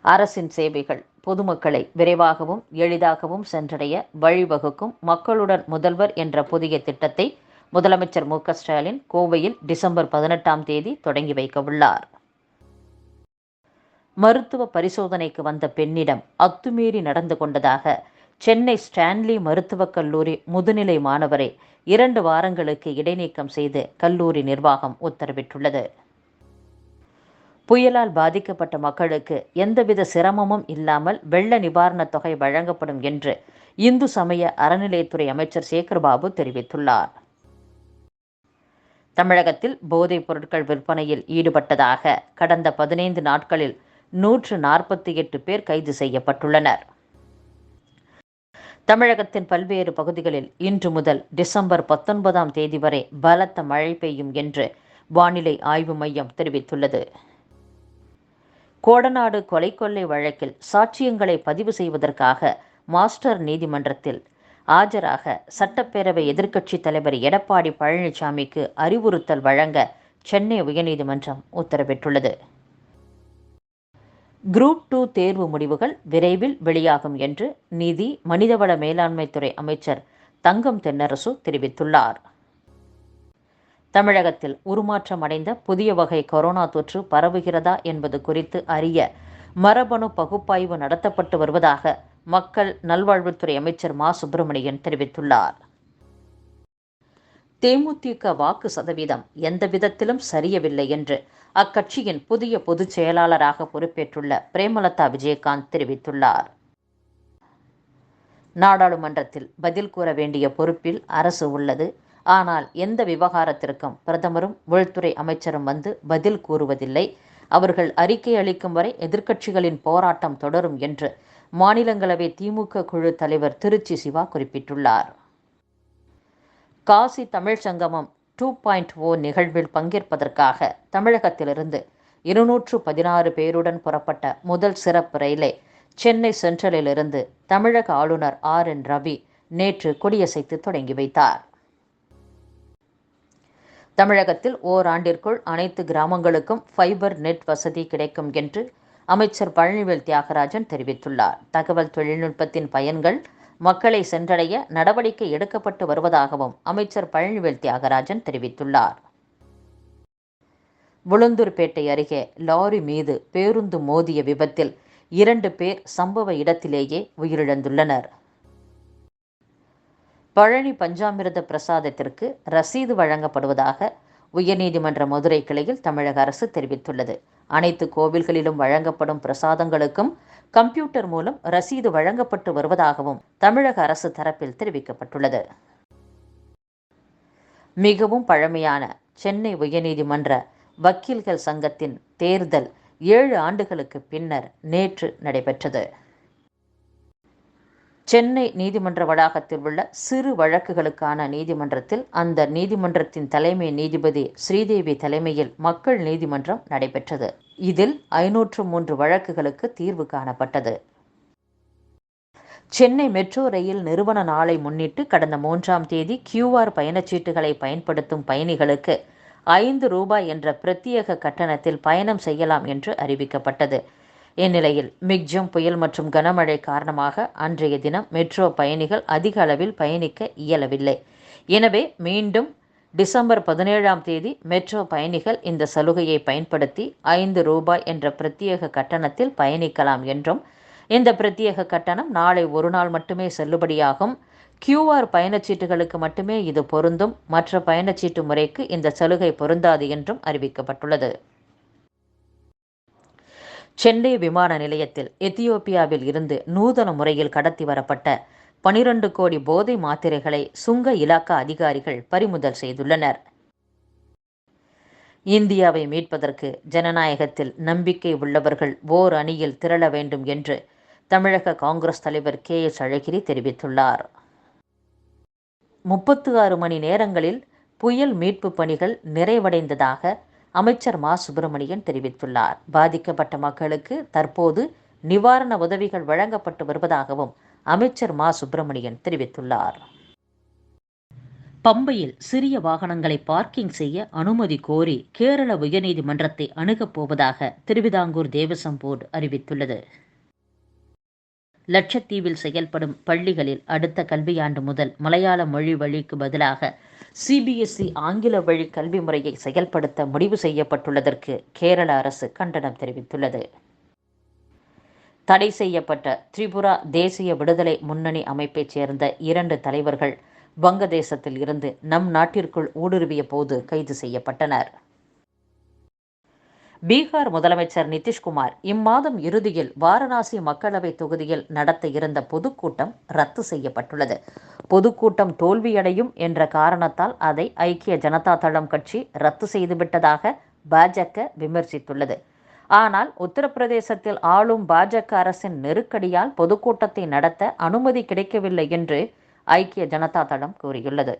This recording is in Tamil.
அரசின் சேவைகள் பொதுமக்களை விரைவாகவும் எளிதாகவும் சென்றடைய வழிவகுக்கும் மக்களுடன் முதல்வர் என்ற புதிய திட்டத்தை முதலமைச்சர் மு க ஸ்டாலின் கோவையில் டிசம்பர் பதினெட்டாம் தேதி தொடங்கி வைக்கவுள்ளார். மருத்துவ பரிசோதனைக்கு வந்த பெண்ணிடம் அத்துமீறி நடந்து கொண்டதாக சென்னை ஸ்டான்லி மருத்துவக் கல்லூரி முதுநிலை மாணவரை இரண்டு வாரங்களுக்கு இடைநீக்கம் செய்து கல்லூரி நிர்வாகம் உத்தரவிட்டுள்ளது. புயலால் பாதிக்கப்பட்ட மக்களுக்கு எந்தவித சிரமமும் இல்லாமல் வெள்ள நிவாரணத் தொகை வழங்கப்படும் என்று இந்து சமய அறநிலையத்துறை அமைச்சர் சேகர்பாபு தெரிவித்துள்ளார். தமிழகத்தில் போதைப் பொருட்கள் விற்பனையில் ஈடுபட்டதாக கடந்த பதினைந்து நாட்களில் நூற்று நாற்பத்தி எட்டு பேர் கைது செய்யப்பட்டுள்ளனர். தமிழகத்தின் பல்வேறு பகுதிகளில் இன்று முதல் டிசம்பர் பத்தொன்பதாம் தேதி வரை பலத்த மழை பெய்யும் என்று வானிலை ஆய்வு மையம் தெரிவித்துள்ளது. கோடநாடு கொலை கொள்ளை வழக்கில் சாட்சியங்களை பதிவு செய்வதற்காக மாஸ்டர் நீதிமன்றத்தில் ஆஜராக சட்டப்பேரவை எதிர்க்கட்சித் தலைவர் எடப்பாடி பழனிசாமிக்கு அறிவுறுத்தல் வழங்க சென்னை உயர்நீதிமன்றம் உத்தரவிட்டுள்ளது. குரூப் டூ தேர்வு முடிவுகள் விரைவில் வெளியாகும் என்று நிதி மனிதவள மேலாண்மைத்துறை அமைச்சர் தங்கம் தென்னரசு தெரிவித்துள்ளார். தமிழகத்தில் உருமாற்றம் அடைந்த புதிய வகை கொரோனா தொற்று பரவுகிறதா என்பது குறித்து அறிய மரபணு பகுப்பாய்வு நடத்தப்பட்டு வருவதாக மக்கள் நல்வாழ்வுத்துறை அமைச்சர் மா. சுப்பிரமணியன் தெரிவித்துள்ளார். தேமுதிக வாக்கு சதவீதம் எந்த விதத்திலும் சரியவில்லை என்று அக்கட்சியின் புதிய பொதுச் செயலாளராக பொறுப்பேற்றுள்ள பிரேமலதா விஜயகாந்த் தெரிவித்துள்ளார். நாடாளுமன்றத்தில் பதில் கூற வேண்டிய பொறுப்பில் அரசு உள்ளது. ஆனால் எந்த விவகாரத்திற்கும் பிரதமரும் உள்துறை அமைச்சரும் வந்து பதில் கூறுவதில்லை. அவர்கள் அறிக்கை அளிக்கும் வரை எதிர்க்கட்சிகளின் போராட்டம் தொடரும் என்று மாநிலங்களவை திமுக குழு தலைவர் திருச்சி சிவா குறிப்பிட்டுள்ளார். காசி தமிழ் சங்கமம் டூ பாயிண்ட் ஓ நிகழ்வில் பங்கேற்பதற்காக தமிழகத்திலிருந்து இருநூற்று பதினாறு பேருடன் புறப்பட்ட முதல் சிறப்பு ரயிலை சென்னை சென்ட்ரலிலிருந்து தமிழக ஆளுநர் ஆர் என் ரவி நேற்று கொடியசைத்து தொடங்கி வைத்தார். தமிழகத்தில் ஓராண்டிற்குள் அனைத்து கிராமங்களுக்கும் ஃபைபர் நெட் வசதி கிடைக்கும் என்று அமைச்சர் பழனிவேல் தியாகராஜன் தெரிவித்துள்ளார். தகவல் தொழில்நுட்பத்தின் பயன்கள் மக்களை சென்றடைய நடவடிக்கை எடுக்கப்பட்டு வருவதாகவும் அமைச்சர் பழனிவேல் தியாகராஜன் தெரிவித்துள்ளார். உளுந்தூர்பேட்டை அருகே லாரி மீது பேருந்து மோதிய விபத்தில் இரண்டு பேர் சம்பவ இடத்திலேயே உயிரிழந்துள்ளனர். பழனி பஞ்சாமிர்த பிரசாதத்திற்கு ரசீது வழங்கப்படுவதாக உயர்நீதிமன்ற மதுரை கிளையில் தமிழக அரசு தெரிவித்துள்ளது. அனைத்து கோவில்களிலும் வழங்கப்படும் பிரசாதங்களுக்கும் கம்ப்யூட்டர் மூலம் ரசீது வழங்கப்பட்டு வருவதாகவும் தமிழக அரசு தரப்பில் தெரிவிக்கப்பட்டுள்ளது. மிகவும் பழமையான சென்னை உயர்நீதிமன்ற வக்கீல்கள் சங்கத்தின் தேர்தல் ஏழு ஆண்டுகளுக்கு பின்னர் நேற்று நடைபெற்றது. சென்னை நீதிமன்ற வளாகத்தில் உள்ள சிறு வழக்குகளுக்கான நீதிமன்றத்தில் அந்த நீதிமன்றத்தின் தலைமை நீதிபதி ஸ்ரீதேவி தலைமையில் மக்கள் நீதிமன்றம் நடைபெற்றது. இதில் ஐநூற்று மூன்று வழக்குகளுக்கு தீர்வு காணப்பட்டது. சென்னை மெட்ரோ ரயில் நிறுவன நாளை முன்னிட்டு கடந்த மூன்றாம் தேதி கியூஆர் பயணச்சீட்டுகளை பயன்படுத்தும் பயணிகளுக்கு ஐந்து ரூபாய் என்ற பிரத்யேக கட்டணத்தில் பயணம் செய்யலாம் என்று அறிவிக்கப்பட்டது. இந்நிலையில் மிக்ஜம் புயல் மற்றும் கனமழை காரணமாக அன்றைய தினம் மெட்ரோ பயணிகள் அதிக அளவில் பயணிக்க இயலவில்லை. எனவே மீண்டும் டிசம்பர் பதினேழாம் தேதி மெட்ரோ பயணிகள் இந்த சலுகையை பயன்படுத்தி ஐந்து ரூபாய் என்ற பிரத்யேக கட்டணத்தில் பயணிக்கலாம் என்றும் இந்த பிரத்யேக கட்டணம் நாளை ஒரு நாள் மட்டுமே செல்லுபடியாகும். கியூஆர் பயணச்சீட்டுகளுக்கு மட்டுமே இது பொருந்தும். மற்ற பயணச்சீட்டு முறைக்கு இந்த சலுகை பொருந்தாது என்றும் அறிவிக்கப்பட்டுள்ளது. சென்னை விமான நிலையத்தில் எத்தியோப்பியாவில் இருந்து நூதன முறையில் கடத்தி வரப்பட்ட பனிரண்டு கோடி போதை மாத்திரைகளை சுங்க இலாக்கா அதிகாரிகள் பறிமுதல் செய்துள்ளனர். இந்தியாவை மீட்பதற்கு ஜனநாயகத்தில் நம்பிக்கை உள்ளவர்கள் ஓர் அணியில் திரள வேண்டும் என்று தமிழக காங்கிரஸ் தலைவர் கே எஸ் அழகிரி தெரிவித்துள்ளார். முப்பத்து ஆறு மணி நேரங்களில் புயல் மீட்பு பணிகள் நிறைவடைந்ததாக அமைச்சர் மா. சுப்பிரமணியன் தெரிவித்துள்ளார். பாதிக்கப்பட்ட மக்களுக்கு தற்போது நிவாரண உதவிகள் வழங்கப்பட்டு வருவதாகவும் அமைச்சர் மா. சுப்பிரமணியன் தெரிவித்துள்ளார். பம்பையில் சிறிய வாகனங்களை பார்க்கிங் செய்ய அனுமதி கோரி கேரள உயர்நீதிமன்றத்தை அணுகப் போவதாக திருவிதாங்கூர் தேவசம் போர்டு அறிவித்துள்ளது. லட்சத்தீவில் செயல்படும் பள்ளிகளில் அடுத்த கல்வியாண்டு முதல் மலையாள மொழி வழிக்கு பதிலாக சிபிஎஸ்இ ஆங்கில வழி கல்வி முறையை செயல்படுத்த முடிவு செய்யப்பட்டுள்ளதற்கு கேரள அரசு கண்டனம் தெரிவித்துள்ளது. தடை செய்யப்பட்ட திரிபுரா தேசிய விடுதலை முன்னணி அமைப்பைச் சேர்ந்த இரண்டு தலைவர்கள் வங்கதேசத்தில் இருந்து நம் நாட்டிற்குள் ஊடுருவிய போது கைது செய்யப்பட்டனர். பீகார் முதலமைச்சர் நிதிஷ்குமார் இம்மாதம் இறுதியில் வாரணாசி மக்களவை தொகுதியில் நடத்த இருந்த பொதுக்கூட்டம் ரத்து செய்யப்பட்டுள்ளது. பொதுக்கூட்டம் தோல்வியடையும் என்ற காரணத்தால் அதை ஐக்கிய ஜனதா தளம் கட்சி ரத்து செய்துவிட்டதாக பாஜக விமர்சித்துள்ளது. ஆனால் உத்தரப்பிரதேசத்தில் ஆளும் பாஜக அரசின் நெருக்கடியால் பொதுக்கூட்டத்தை நடத்த அனுமதி கிடைக்கவில்லை என்று ஐக்கிய ஜனதா தளம் கூறியுள்ளது.